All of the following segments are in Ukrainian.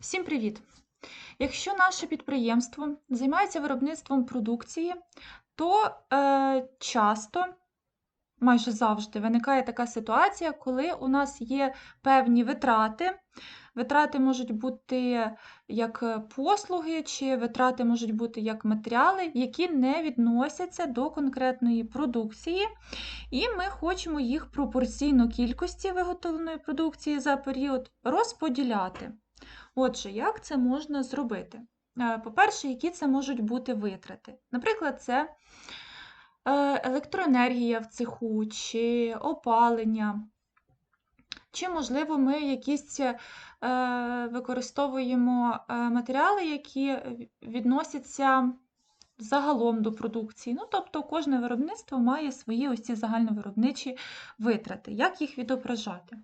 Всім привіт! Якщо наше підприємство займається виробництвом продукції, то е, часто, майже завжди, виникає така ситуація, коли у нас є певні витрати. Витрати можуть бути як послуги, чи витрати можуть бути як матеріали, які не відносяться до конкретної продукції, і ми хочемо їх пропорційно кількості виготовленої продукції за період розподіляти. Отже, як це можна зробити? Е, по-перше, які це можуть бути витрати? Наприклад, це е, електроенергія в цеху, чи опалення, чи, можливо, ми якісь е, використовуємо матеріали, які відносяться загалом до продукції. Ну, Тобто, кожне виробництво має свої ось ці загальновиробничі витрати. Як їх відображати?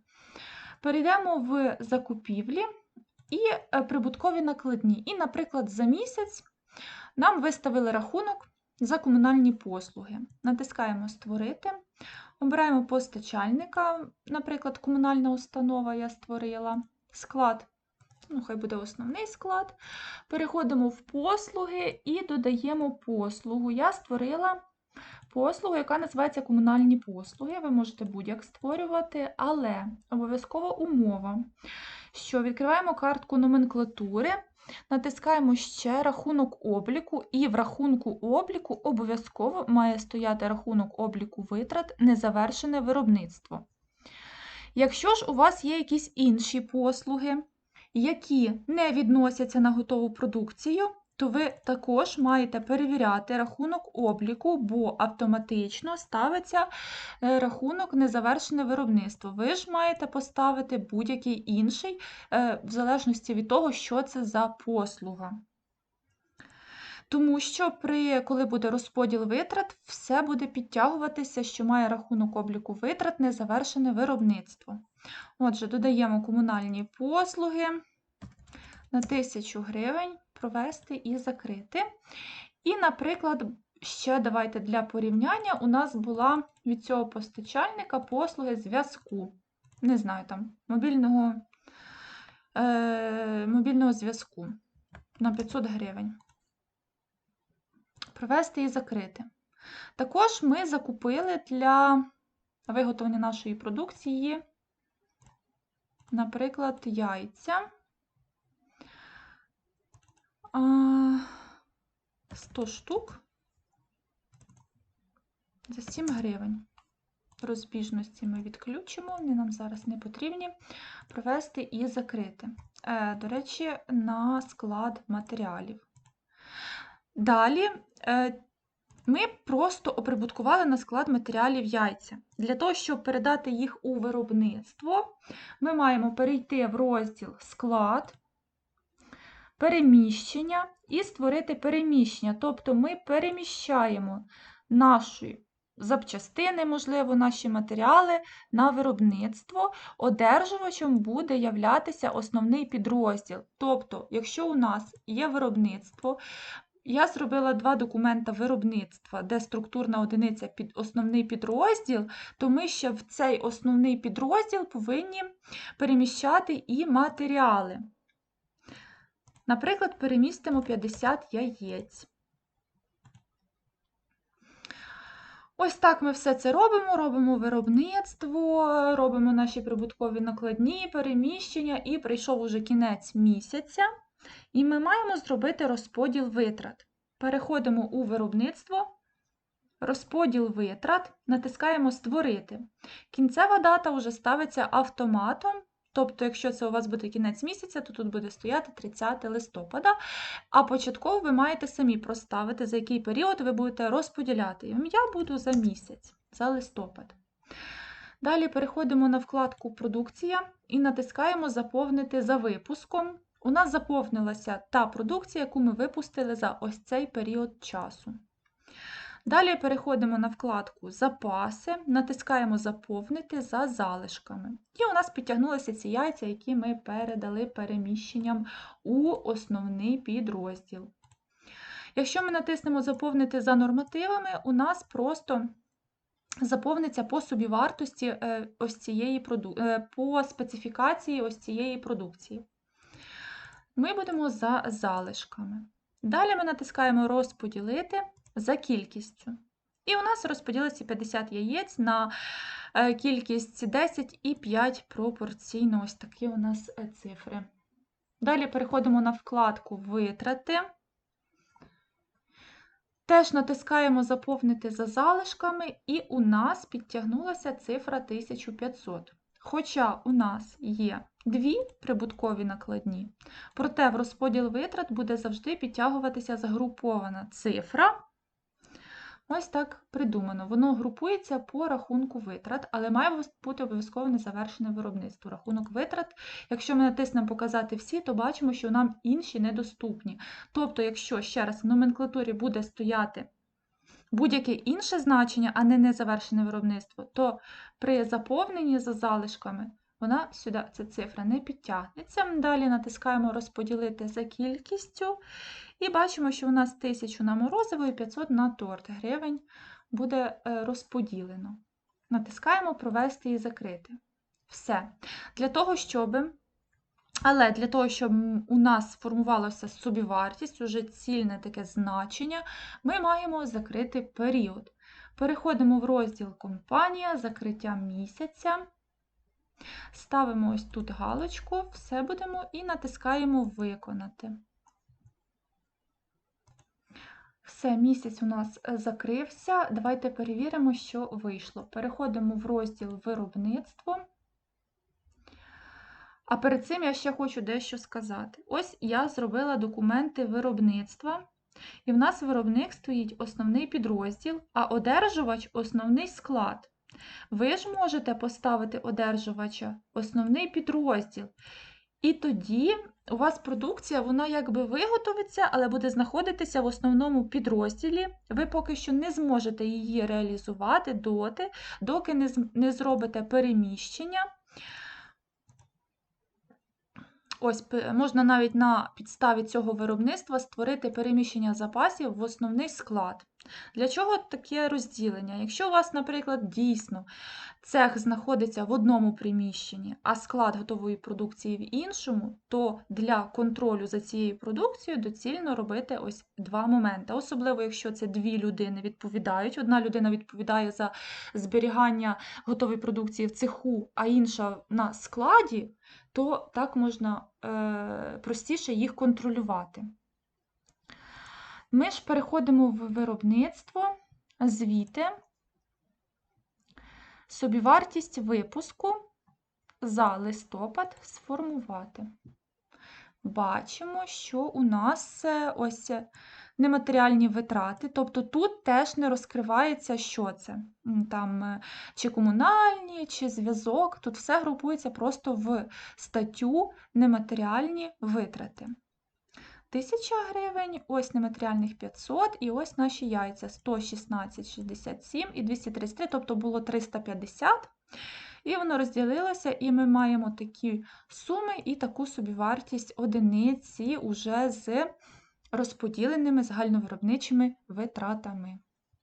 Перейдемо в закупівлі і е, прибуткові накладні. І, наприклад, за місяць нам виставили рахунок за комунальні послуги. Натискаємо Створити, обираємо постачальника, наприклад, комунальна установа я створила, склад. Ну, хай буде основний склад. Переходимо в послуги і додаємо послугу. Я створила послугу, яка називається комунальні послуги. Ви можете будь-як створювати, але обов'язкова умова, що відкриваємо картку номенклатури, натискаємо ще рахунок обліку, і в рахунку обліку обов'язково має стояти рахунок обліку витрат незавершене виробництво. Якщо ж у вас є якісь інші послуги, які не відносяться на готову продукцію, то ви також маєте перевіряти рахунок обліку, бо автоматично ставиться е, рахунок незавершене виробництво. Ви ж маєте поставити будь-який інший, е, в залежності від того, що це за послуга. Тому що, при, коли буде розподіл витрат, все буде підтягуватися, що має рахунок обліку витрат незавершене виробництво. Отже, додаємо комунальні послуги на 1000 гривень провести і закрити. І, наприклад, ще давайте для порівняння у нас була від цього постачальника послуги зв'язку. Не знаю, там, мобільного е, мобільного зв'язку на 500 гривень. Провести і закрити. Також ми закупили для виготовлення нашої продукції, наприклад, яйця. 100 штук за 7 гривень. Розбіжності ми відключимо, вони нам зараз не потрібні. Провести і закрити. Е, до речі, на склад матеріалів. Далі е, ми просто оприбуткували на склад матеріалів яйця. Для того, щоб передати їх у виробництво, ми маємо перейти в розділ склад переміщення і створити переміщення. Тобто ми переміщаємо наші запчастини, можливо, наші матеріали на виробництво, одержувачем буде являтися основний підрозділ. Тобто, якщо у нас є виробництво, я зробила два документа виробництва, де структурна одиниця під основний підрозділ, то ми ще в цей основний підрозділ повинні переміщати і матеріали. Наприклад, перемістимо 50 яєць. Ось так ми все це робимо, робимо виробництво, робимо наші прибуткові накладні, переміщення, і прийшов уже кінець місяця, і ми маємо зробити розподіл витрат. Переходимо у виробництво, розподіл витрат, натискаємо Створити. Кінцева дата вже ставиться автоматом, Тобто, якщо це у вас буде кінець місяця, то тут буде стояти 30 листопада, а початково ви маєте самі проставити, за який період ви будете розподіляти. Я буду за місяць, за листопад. Далі переходимо на вкладку Продукція і натискаємо Заповнити за випуском. У нас заповнилася та продукція, яку ми випустили за ось цей період часу. Далі переходимо на вкладку Запаси, натискаємо Заповнити за залишками. І у нас підтягнулися ці яйця, які ми передали переміщенням у основний підрозділ. Якщо ми натиснемо Заповнити за нормативами, у нас просто заповниться по собівартості е, ось цієї е, по специфікації ось цієї продукції. ми будемо за залишками. Далі ми натискаємо розподілити за кількістю. І у нас розподілиться 50 яєць на е, кількість 10 і 5 пропорційно. Ось такі у нас е, цифри. Далі переходимо на вкладку Витрати. Теж натискаємо Заповнити за залишками, і у нас підтягнулася цифра 1500. Хоча у нас є дві прибуткові накладні, проте в розподіл витрат буде завжди підтягуватися загрупована цифра. Ось так придумано. Воно групується по рахунку витрат, але має бути обов'язково незавершене виробництво. Рахунок витрат. Якщо ми натиснемо Показати всі, то бачимо, що нам інші недоступні. Тобто, якщо ще раз в номенклатурі буде стояти будь-яке інше значення, а не незавершене виробництво, то при заповненні за залишками вона сюди, ця цифра не підтягнеться. Далі натискаємо Розподілити за кількістю. І бачимо, що у нас 1000 на морозиво і 500 на торт. Гривень буде е, розподілено. Натискаємо Провести і закрити. Все. Для того, щоб. Але для того, щоб у нас сформувалася собівартість, уже цільне таке значення, ми маємо закрити період. Переходимо в розділ Компанія, закриття місяця. Ставимо ось тут галочку, все будемо і натискаємо Виконати. Все, місяць у нас е, закрився. Давайте перевіримо, що вийшло. Переходимо в розділ Виробництво. А перед цим я ще хочу дещо сказати. Ось я зробила документи виробництва, і в нас виробник стоїть основний підрозділ, а одержувач основний склад. Ви ж можете поставити одержувача основний підрозділ. І тоді у вас продукція, вона якби виготовиться, але буде знаходитися в основному підрозділі. Ви поки що не зможете її реалізувати доти, доки не, зробите переміщення. Ось можна навіть на підставі цього виробництва створити переміщення запасів в основний склад. Для чого таке розділення? Якщо у вас, наприклад, дійсно цех знаходиться в одному приміщенні, а склад готової продукції в іншому, то для контролю за цією продукцією доцільно робити ось два моменти. Особливо, якщо це дві людини відповідають. Одна людина відповідає за зберігання готової продукції в цеху, а інша на складі, то так можна е, простіше їх контролювати. Ми ж переходимо в виробництво, звіти, собівартість випуску за листопад сформувати. Бачимо, що у нас е, ось нематеріальні витрати, тобто тут теж не розкривається, що це. Там е, Чи комунальні, чи зв'язок, тут все групується просто в статтю нематеріальні витрати. 1000 гривень, ось нематеріальних 500, і ось наші яйця 116,67 і 233, тобто було 350. І воно розділилося, і ми маємо такі суми і таку собівартість одиниці уже з розподіленими загальновиробничими витратами.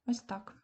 Ось так.